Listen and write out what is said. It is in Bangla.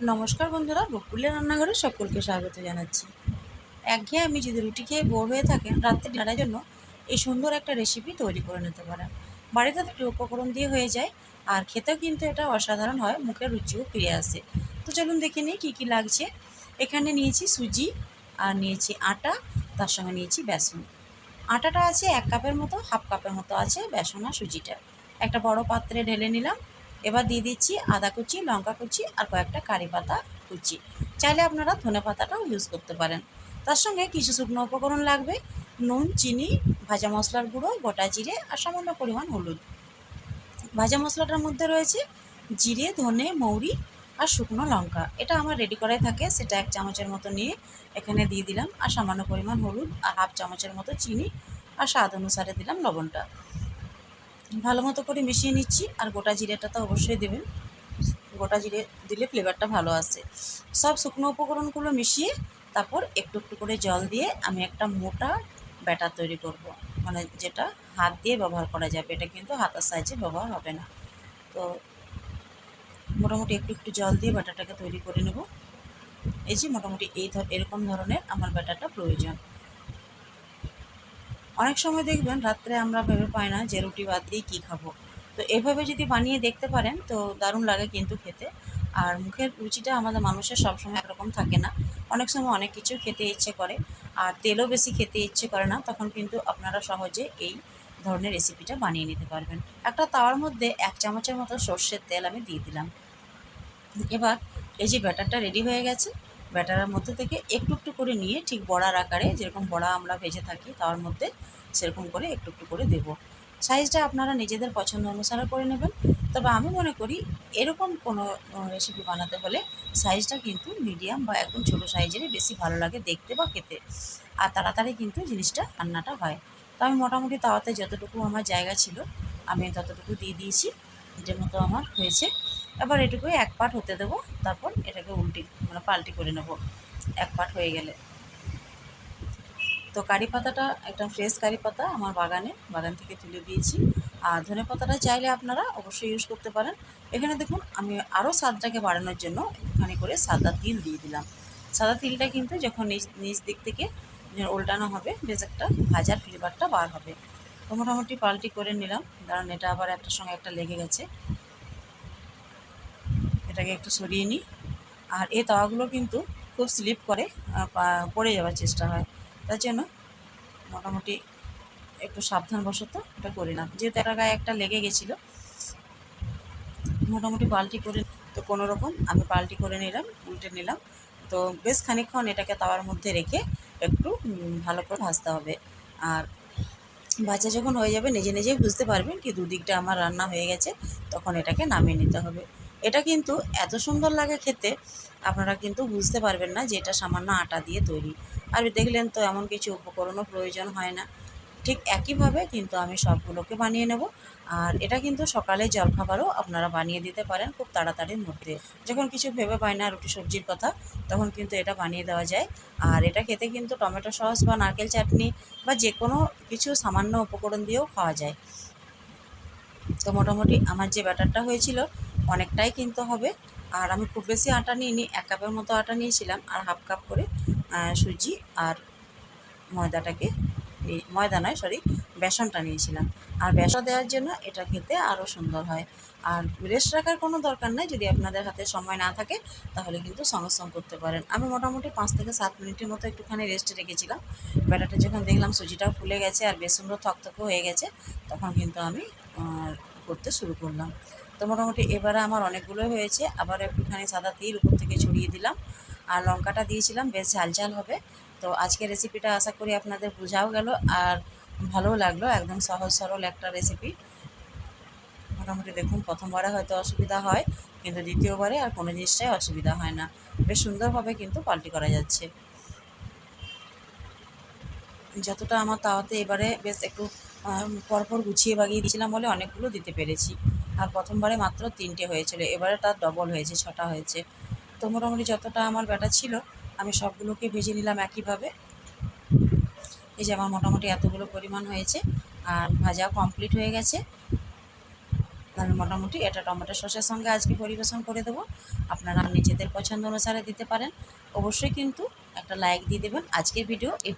নমস্কার বন্ধুরা বকুলের রান্নাঘরে সকলকে স্বাগত জানাচ্ছি। একঘেয়ে আমি যদি রুটি খেয়ে বোর হয়ে থাকেন, রাত্রে ডিনারের জন্য এই সুন্দর একটা রেসিপি তৈরি করে নিতে পারেন। বাড়িতে একটু উপকরণ দিয়ে হয়ে যায়, আর খেতেও কিন্তু এটা অসাধারণ হয় মুখের রুচিও ফিরে আসে। তো চলুন দেখে নিই কী কী লাগছে। এখানে নিয়েছি সুজি, আর নিয়েছি আটা, তার সঙ্গে নিয়েছি বেসন। আটাটা আছে এক কাপের মতো, হাফ কাপের মতো আছে বেসন আর সুজিটা। একটা বড় পাত্রে ঢেলে নিলাম এবার দিয়ে দিচ্ছি আদা কুচি, লঙ্কা কুচি আর কয়েকটা কারি পাতা কুচি। চাইলে আপনারা ধনে পাতাটাও ইউজ করতে পারেন। তার সঙ্গে কিছু শুকনো উপকরণ লাগবে, নুন, চিনি, ভাজা মশলার গুঁড়ো, গোটা জিরে আর সামান্য পরিমাণ হলুদ। ভাজা মশলাটার মধ্যে রয়েছে জিরে, ধনে, মৌরি আর শুকনো লঙ্কা। এটা আমার রেডি করাই থাকে, সেটা এক চামচের মতো নিয়ে এখানে দিয়ে দিলাম। আর সামান্য পরিমাণ হলুদ আর হাফ চামচের মতো চিনি আর স্বাদ অনুসারে দিলাম লবণটা। ভালো মতো করে মিশিয়ে নিচ্ছি আর গোটা জিরেটা তো অবশ্যই দেবেন। গোটা জিরে দিলে ফ্লেভারটা ভালো আসে। সব শুকনো উপকরণগুলো মিশিয়ে তারপর একটু একটু করে জল দিয়ে আমি একটা মোটা ব্যাটার তৈরি করব। মানে যেটা হাত দিয়ে ব্যবহার করা যাবে। এটা কিন্তু হাতার সাইজে ব্যবহার হবে না। তো মোটামুটি একটু একটু জল দিয়ে ব্যাটারটাকে তৈরি করে নেব। এই যে মোটামুটি এই এরকম ধরনের আমার ব্যাটারটা প্রয়োজন। অনেক সময় দেখবেন রাত্রে আমরা ভেবে পাই না যে রুটি বাদ দিয়ে কী খাব। তো এভাবে যদি বানিয়ে দেখতে পারেন তো দারুণ লাগে কিন্তু খেতে। আর মুখের রুচিটা আমাদের মানুষের সবসময় একরকম থাকে না। অনেক সময় অনেক কিছু খেতে ইচ্ছে করে। আর তেলও বেশি খেতে ইচ্ছে করে না, তখন কিন্তু আপনারা সহজে এই ধরনের রেসিপিটা বানিয়ে নিতে পারবেন। একটা তাওয়ার মধ্যে এক চামচের মতো সর্ষের তেল আমি দিয়ে দিলাম। এবার এই যে ব্যাটারটা রেডি হয়ে গেছে ব্যাটারের মধ্যে থেকে একটু একটু করে নিয়ে ঠিক বড়ার আকারে যেরকম বড়া আমরা ভেজে থাকি, তার মধ্যে সেরকম করে একটু একটু করে দেবো। সাইজটা আপনারা নিজেদের পছন্দ অনুসারে করে নেবেন। তবে আমি মনে করি এরকম কোনো রেসিপি বানাতে হলে সাইজটা কিন্তু মিডিয়াম বা একদম ছোটো সাইজেরই বেশি ভালো লাগে দেখতে বা খেতে। আর তাড়াতাড়ি কিন্তু জিনিসটা রান্নাটা হয়। তো আমি মোটামুটি তাওয়াতে যতটুকু আমার জায়গা ছিল, আমি ততটুকু দিয়ে দিয়েছি। এটার মতো আমার হয়েছে। এবার এটুকুই এক পাট হতে দেবো, তারপর এটাকে উল্টি মানে পাল্টি করে নেব। এক পাট হয়ে গেলে। তো কারি পাতাটা, একটা ফ্রেশ কারি পাতা আমার বাগানে, বাগান থেকে তুলে দিয়েছি। আর ধনে পাতাটা চাইলে আপনারা অবশ্যই ইউজ করতে পারেন। এখানে দেখুন, আমি আরও স্বাদটাকে বাড়ানোর জন্য এখানে করে সাদা তিল দিয়ে দিলাম। সাদা তিলটা কিন্তু যখন নিচ নিচ দিক থেকে উল্টানো হবে, বেশ একটা ভাজার ফ্লেভারটা বার হবে। তো মোটামুটি পাল্টি করে নিলাম, কারণ এটা আবার একটার সঙ্গে একটা লেগে গেছে। এটাকে একটু সরিয়ে নিই। আর এই তাওয়াগুলো কিন্তু খুব স্লিপ করে পড়ে যাওয়ার চেষ্টা হয়। তার জন্য মোটামুটি একটু সাবধানবশত এটা করি না যেহেতু একটা গায়ে একটা লেগে গেছিল, মোটামুটি পাল্টি করে তো কোনো রকম আমি পাল্টি করে নিলাম, উল্টে নিলাম। তো বেশ খানিকক্ষণ এটাকে তাওয়ার মধ্যে রেখে একটু ভালো করে ভাজতে হবে। আর ভাজা যখন হয়ে যাবে, নিজে নিজেই বুঝতে পারবেন কি দুদিকটা আমার রান্না হয়ে গেছে, তখন এটাকে নামিয়ে নিতে হবে। এটা কিন্তু এত সুন্দর লাগে খেতে, আপনারা কিন্তু বুঝতে পারবেন না যে এটা সামান্য আটা দিয়ে তৈরি। আর দেখলেন তো এমন কিছু উপকরণও প্রয়োজন হয় না। ঠিক একইভাবে কিন্তু আমি সবগুলোকে বানিয়ে নেব। আর এটা কিন্তু সকালে জলখাবারও আপনারা বানিয়ে দিতে পারেন খুব তাড়াতাড়ির মধ্যে। যখন কিছু ভেবে পায় না রুটি সবজির কথা, তখন কিন্তু এটা বানিয়ে দেওয়া যায়। আর এটা খেতে কিন্তু টমেটো সস বা নারকেল চাটনি বা যে কোনো কিছু সামান্য উপকরণ দিয়েও খাওয়া যায়। তো মোটামুটি আমার যে ব্যাটারটা হয়েছিল অনেকটাই কিনতে হবে। আর আমি খুব বেশি আটা নিইনি, এক কাপের মতো আটা নিয়েছিলাম আর হাফ কাপ করে সুজি আর ময়দাটাকে ময়দা নয় সরি বেসনটা নিয়েছিলাম। আর বেসন দেওয়ার জন্য এটা খেতে আরও সুন্দর হয়। আর রেস্ট রাখার কোনো দরকার নাই, যদি আপনাদের হাতে সময় না থাকে, তাহলে কিন্তু সঙ্গে করতে পারেন। আমি মোটামুটি পাঁচ থেকে সাত মিনিটের মতো একটুখানি রেস্টে রেখেছিলাম। ব্যাটারটা যখন দেখলাম সুজিটাও ফুলে গেছে আর বেশ সুন্দর থকথকে হয়ে গেছে, তখন কিন্তু আমি করতে শুরু করলাম। তো মোটামুটি এবারে আমার অনেকগুলো হয়েছে। আবার একটুখানি সাদা তিল উপর থেকে ছড়িয়ে দিলাম। আর লঙ্কাটা দিয়েছিলাম, বেশ ঝাল ঝাল হবে। তো আজকের রেসিপিটা আশা করি আপনাদের বোঝাও গেল আর ভালোও লাগল, একদম সহজ সরল একটা রেসিপি মোটামুটি দেখুন, প্রথমবারে হয়তো অসুবিধা হয়, কিন্তু দ্বিতীয়বারে আর কোনো জিনিসটাই অসুবিধা হয় না। বেশ সুন্দরভাবে কিন্তু পাল্টি করা যাচ্ছে। যতটা আমার তাওয়াতে এবারে বেশ একটু পরপর গুছিয়ে বাগিয়ে দিয়েছিলাম বলে অনেকগুলো দিতে পেরেছি। আর প্রথমবারে মাত্র তিনটে হয়েছিল, এবারে তার ডবল হয়েছে, ছটা হয়েছে। তো মোটামুটি যতটা আমার ব্যাটা ছিল, আমি সবগুলোকে ভেজে নিলাম একইভাবে। এই যে আমার মোটামুটি এতগুলো পরিমাণ হয়েছে, আর ভাজা কমপ্লিট হয়ে গেছে। তাহলে মোটামুটি এটা টমেটো সসের সঙ্গে আজকে পরিবেশন করে দেবো। আপনারা নিজেদের পছন্দ অনুসারে দিতে পারেন। অবশ্যই কিন্তু একটা লাইক দিয়ে দেবেন। আজকের ভিডিও এই